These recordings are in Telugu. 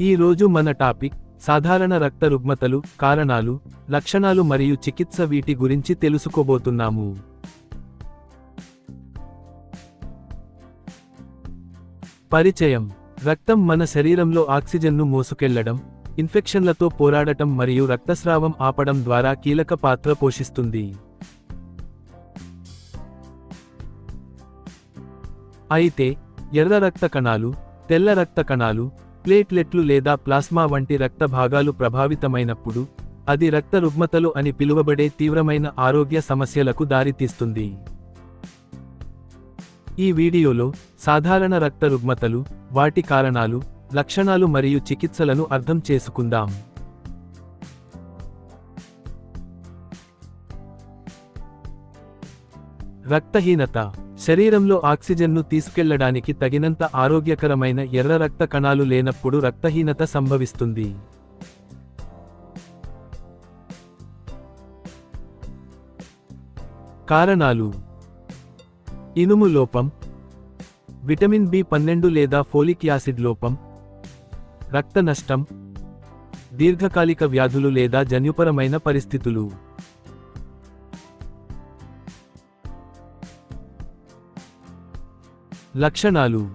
ఈ రోజు మన టాపిక్ సాధారణ రక్త రుగ్మతలు కారణాలు లక్షణాలు మరియు చికిత్స వీటి గురించి తెలుసుకోబోతున్నాము. పరిచయం. రక్తం మన శరీరంలో ఆక్సిజన్ను మోసుకెళ్ళడం ఇన్ఫెక్షన్లతో పోరాడటం మరియు రక్తస్రావం ఆపడం ద్వారా కీలక పాత్ర పోషిస్తుంది. అయితే ఎర్ర రక్త కణాలు తెల్ల రక్త కణాలు ప్లేట్లెట్లు లేదా ప్లాస్మా వంటి రక్త భాగాలు ప్రభావితమైనప్పుడు అది రక్త రుగ్మతలు అని పిలువబడే తీవ్రమైన ఆరోగ్య సమస్యలకు దారితీస్తుంది. ఈ వీడియోలో సాధారణ రక్త రుగ్మతలు వాటి కారణాలు లక్షణాలు మరియు చికిత్సలను అర్థం చేసుకుందాం. రక్తహీనత. శరీరంలో ఆక్సిజన్ను తీసుకెళ్ళడానికి తగినంత ఆరోగ్యకరమైన ఎర్ర రక్త కణాలు లేనప్పుడు రక్తహీనత సంభవిస్తుంది. కారణాలు. ఇనుము లోపం. విటమిన్ బి పన్నెండు లేదా ఫోలిక్ యాసిడ్ లోపం. రక్త నష్టం. దీర్ఘకాలిక వ్యాధులు లేదా జన్యుపరమైన పరిస్థితులు. లక్షణాలు.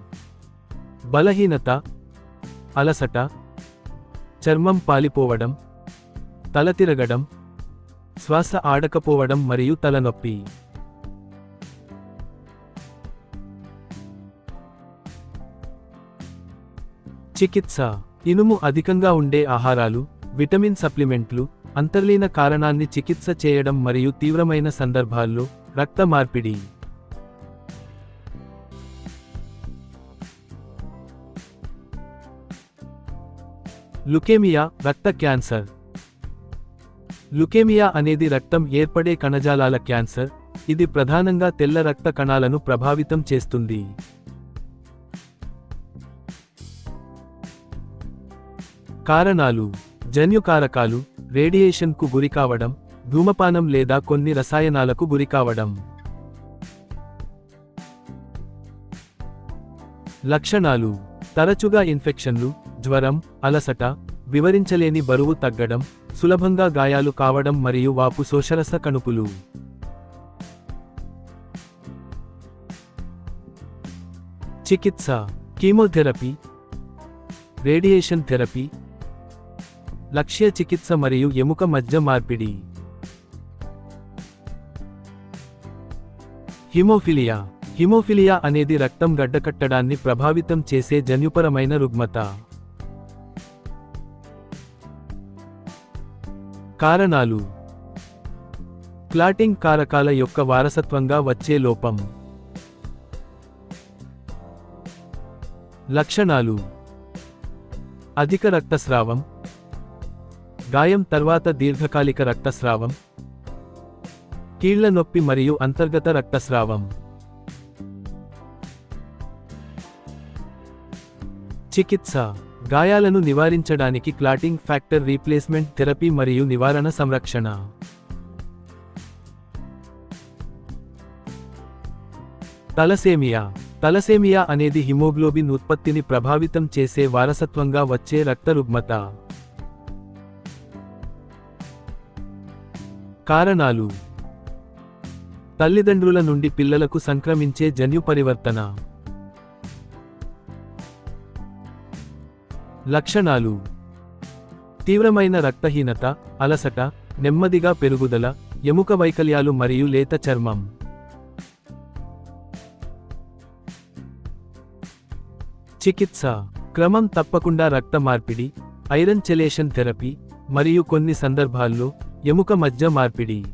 బలహీనత అలసట చర్మం పాలిపోవడం తల తిరగడం శ్వాస ఆడకపోవడం మరియు తలనొప్పి. చికిత్స. ఇనుము అధికంగా ఉండే ఆహారాలు విటమిన్ సప్లిమెంట్లు అంతర్లీన కారణాన్ని చికిత్స చేయడం మరియు తీవ్రమైన సందర్భాల్లో రక్త మార్పిడి. లుకేమియా రక్త క్యాన్సర్. లుకేమియా అనేది రక్తం ఏర్పడే కణజాలాల క్యాన్సర్. ఇది ప్రధానంగా తెల్ల రక్త కణాలను ప్రభావితం చేస్తుంది. కారణాలు. జన్యుకారకాలు రేడియేషన్కు గురికావడం ధూమపానం లేదా కొన్ని రసాయనాలకు గురికావడం లక్షణాలు. తరచుగా ఇన్ఫెక్షన్లు జ్వరం అలసట వివరించలేని బరువు తగ్గడం సులభంగా గాయాలు కావడం మరియు వాపు శోషరస కణుపులు. చికిత్స కీమోథెరపీ రేడియేషన్ థెరపీ లక్ష్య చికిత్స మరియు ఎముక మధ్య మార్పిడి. హిమోఫిలియా హిమోఫిలియా అనేది రక్తం గడ్డకట్టడాన్ని ప్రభావితం చేసే జన్యుపరమైన రుగ్మత. కారణాలు. క్లాటింగ్ కారకాల యొక్క వారసత్వంగా వచ్చే లోపం. లక్షణాలు. అధిక రక్తస్రావం. గాయం తర్వాత దీర్ఘకాలిక రక్తస్రావం. కీళ్ళ నొప్పి మరియు అంతర్గత రక్తస్రావం. చికిత్స. గాయాలను నివారించడానికి క్లాటింగ్ ఫ్యాక్టర్ రీప్లేస్మెంట్ థెరపీ మరియు నివారణ సంరక్షణ. తలసేమియా. తలసేమియా అనేది హిమోగ్లోబిన్ ఉత్పత్తిని ప్రభావితం చేసే వారసత్వంగా వచ్చే రక్త రుగ్మత కారణాలు. తల్లిదండ్రుల నుండి పిల్లలకు సంక్రమించే జన్యు పరివర్తన లక్షణాలు. తీవ్రమైన రక్తహీనత అలసట నెమ్మదిగా పెరుగుదల ఎముక వైకల్యాలు మరియు లేత చర్మం. చికిత్స. క్రమం తప్పకుండా రక్త మార్పిడి ఐరన్ చెలేషన్ థెరపీ మరియు కొన్ని సందర్భాల్లో ఎముక మధ్య మార్పిడి.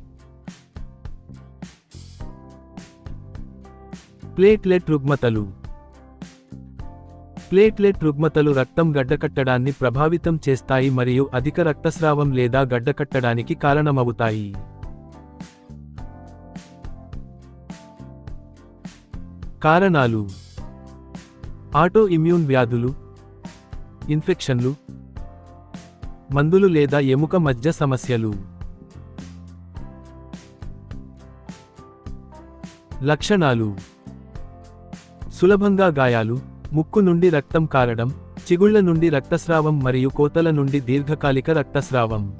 ప్లేట్లెట్ రుగ్మతలు. ప్లేట్లెట్ రుగ్మతలు రక్తం గడ్డకట్టడాన్ని ప్రభావితం చేస్తాయి మరియు అధిక రక్తస్రావం లేదా గడ్డకట్టడానికి కారణమవుతాయి. కారణాలు ఆటో ఇమ్యూన్ వ్యాధులు ఇన్ఫెక్షన్లు మందులు లేదా ఎముక మధ్య సమస్యలు. లక్షణాలు సులభంగా గాయాలు ముక్కు నుండి రక్తం కారడం చిగుళ్ళ నుండి రక్తస్రావం మరియు కోతల నుండి దీర్ఘకాలిక రక్తస్రావం.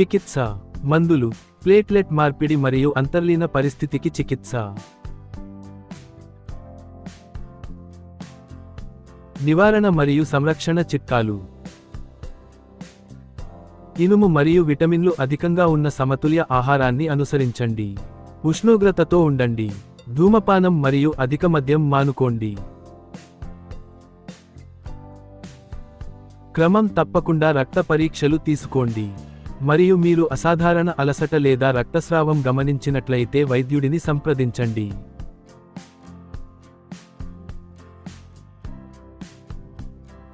చికిత్స. మందులు ప్లేట్లెట్ మార్పిడి మరియు అంతర్లీన పరిస్థితికి చికిత్స. నివారణ మరియు సంరక్షణ చిట్కాలు. ఇనుము మరియు విటమిన్లు అధికంగా ఉన్న సమతుల్య ఆహారాన్ని అనుసరించండి. ఉష్ణోగ్రతతో ఉండండి. ధూమపానం మరియు అధిక మద్యం మానుకోండి. క్రమం తప్పకుండా రక్త పరీక్షలు తీసుకోండి. మరియు మీరు అసాధారణ అలసట లేదా రక్తస్రావం గమనించినట్లయితే వైద్యుడిని సంప్రదించండి.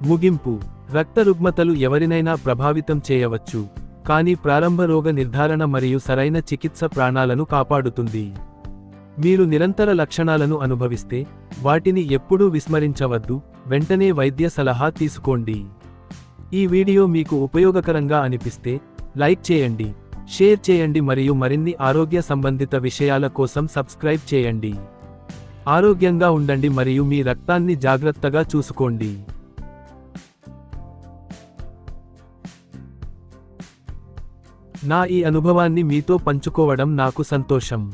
ముగింపు. రక్త రుగ్మతలు ఎవరినైనా ప్రభావితం చేయవచ్చు. కానీ ప్రారంభ రోగ నిర్ధారణ మరియు సరైన చికిత్స ప్రాణాలను కాపాడుతుంది. మీరు నిరంతర లక్షణాలను అనుభవిస్తే వాటిని ఎప్పుడూ విస్మరించవద్దు వెంటనే వైద్య సలహా తీసుకోండి. ఈ వీడియో మీకు ఉపయోగకరంగా అనిపిస్తే లైక్ చేయండి షేర్ చేయండి మరియు మరిన్ని ఆరోగ్య సంబంధిత విషయాల కోసం సబ్స్క్రైబ్ చేయండి. ఆరోగ్యంగా ఉండండి మరియు మీ రక్తాన్ని జాగ్రత్తగా చూసుకోండి. నా ఈ అనుభవాన్ని మీతో పంచుకోవడం నాకు సంతోషం.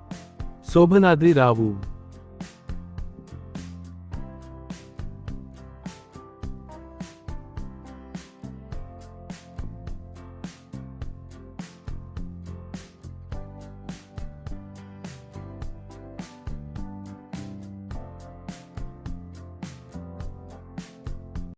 శోభనాద్రి రావు